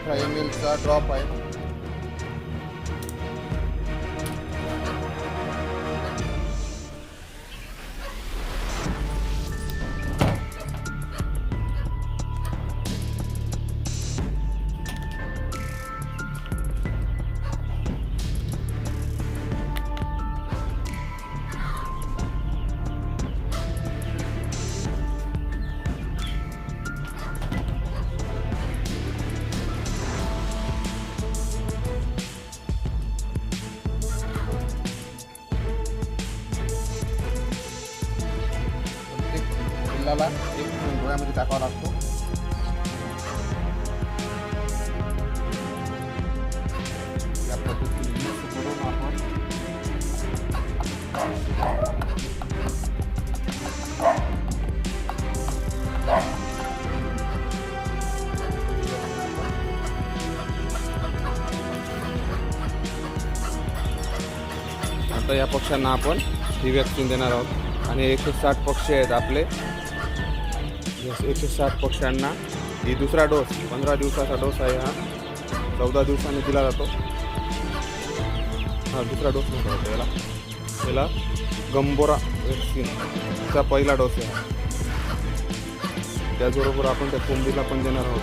अठरा M drop आहे. पिल्लाला एक डोळ्यामध्ये टाकावा लागतो या पद्धतीने mix करून आपण आता या पक्ष्यांना आपण ही वॅक्सिन देणार आहोत आणि एकशे साठ पक्षी आहेत आपले यस एकशे सात पक्ष्यांना ही दुसरा डोस पंधरा दिवसाचा डोस आहे हा. चौदा दिवसांनी दिला जातो. हा दुसरा डोस म्हणतो याला. याला गंबोरा वॅक्सिनचा पहिला डोस आहे. त्याचबरोबर आपण त्या कोंबडीला पण देणार आहोत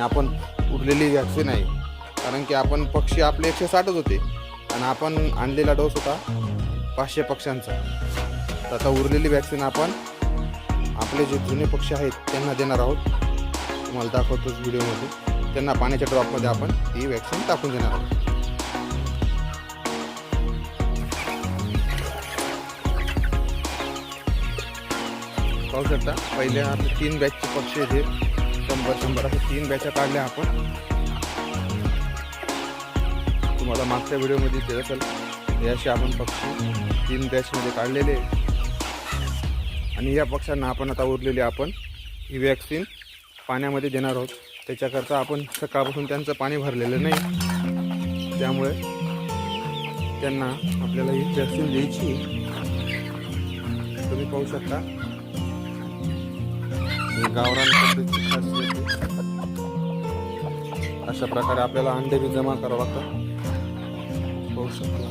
आणि आपण उरलेली वॅक्सिन आहे. कारण की आपण पक्षी आपले एकशे साठच होते. आणि आपण आणलेला डोस होता पाचशे पक्ष्यांचा. तर आता उरलेली वॅक्सिन आपण आपले जे जुने पक्षी आहेत त्यांना देणार आहोत. तुम्हाला दाखवतोच व्हिडिओमध्ये. त्यांना पाण्याच्या ड्रॉपमध्ये आपण ही वॅक्सिन टाकून देणार आहोत. पाहू शकता पहिल्या तीन बॅचचे पक्षी आहेत शंभर शंभर असे तीन बॅचा काढल्या आपण. तुम्हाला मागच्या व्हिडिओमध्ये ते असेल हे असे आपण पक्षी तीन बॅचमध्ये काढलेले. आणि या पक्ष्यांना आपण आता उरलेली आपण ही वॅक्सिन पाण्यामध्ये देणार आहोत. त्याच्याकरता आपण सकाळपासून त्यांचं पाणी भरलेलं नाही. त्यामुळे त्यांना आपल्याला ही वॅक्सिन द्यायची तुम्ही पाहू शकता. गावरान कोंबडीची खासियत अशा प्रकारे आपल्याला अंडे बी जमा करावं लागतं होऊ शकतो.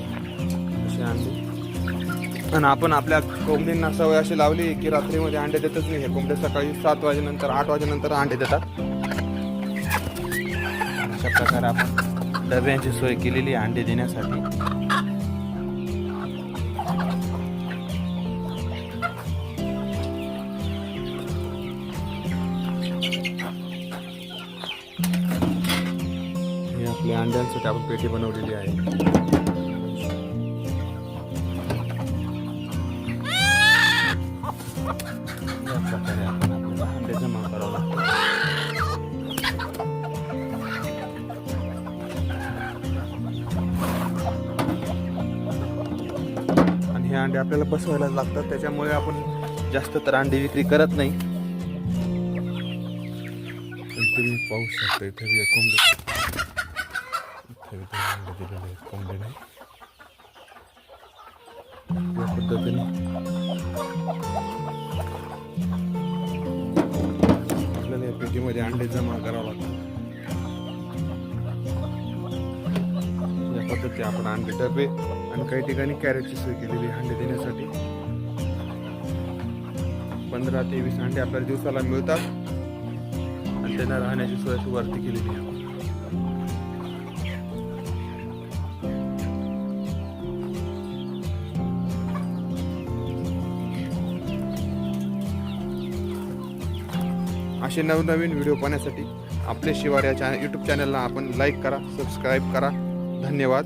असे अंडे. आणि आपण आपल्या कोंबडींना सवय अशी लावली की रात्रीमध्ये अंडे देतच नाही. हे कोंबडे सकाळी सात वाजेनंतर आठ वाजेनंतर अंडे देतात. अशा प्रकारे आपण डब्यांची सोय केलेली अंडे देण्यासाठी. अंड्यांसाठी आपण पेटी बनवलेली आहे. आणि हे अंडे आपल्याला बसवायला लागतात त्याच्यामुळे आपण जास्त तर अंडे विक्री करत नाही. तुम्ही पाहू शकता इथे बी एक कोंबडी इथे बी दोन अंडे दिलेले कोंबडीने या पद्धतीने आपल्याला या पेटीमध्ये अंडे जमा करावं लागतात या पद्धती आपण अंडे डबे आणि काही ठिकाणी कॅरेटची सोय केलेली आहे अंडे देण्यासाठी पंधरा ते वीस अंडे आपल्याला दिवसाला मिळतात. आणि त्यांना राहण्याची सोय वरती केलेली. आहे असे नवनवीन व्हिडिओ पाहण्यासाठी आपले शिवार या चॅनल यूट्यूब चॅनलला आपण लाईक करा सबस्क्राईब करा. धन्यवाद.